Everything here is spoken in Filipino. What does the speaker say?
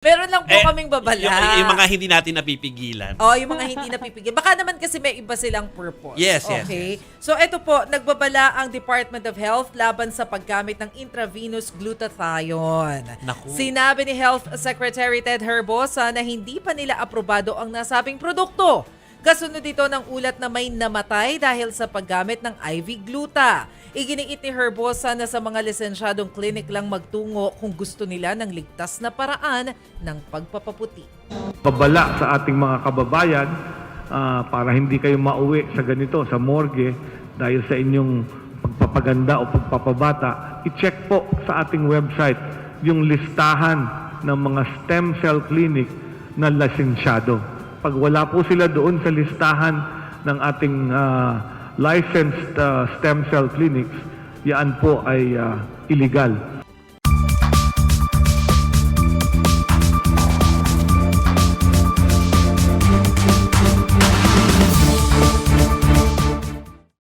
Meron lang po Eh, kaming babala. Yung, yung mga hindi natin napipigilan. Oh, yung mga hindi napipigil. Baka naman kasi may iba silang purpose. Yes, yes, Okay. So, ito po, nagbabala ang Department of Health laban sa paggamit ng intravenous glutathione. Naku. Sinabi ni Health Secretary Ted Herbosa na hindi pa nila aprobado ang nasabing produkto. Kasunod ito ng ulat na may namatay dahil sa paggamit ng IV gluta. Iginiit ni Herbosa na sa mga lisensyadong clinic lang magtungo kung gusto nila ng ligtas na paraan ng pagpapaputi. babala sa ating mga kababayan ah, para hindi kayo mauwi sa ganito, sa morgue, dahil sa inyong pagpapaganda o pagpapabata, i-check po sa ating website yung listahan ng mga stem cell clinic na lisensyado. Pag wala po sila doon sa listahan ng ating ah, licensed ah, stem cell clinics, yan po ay ah, illegal.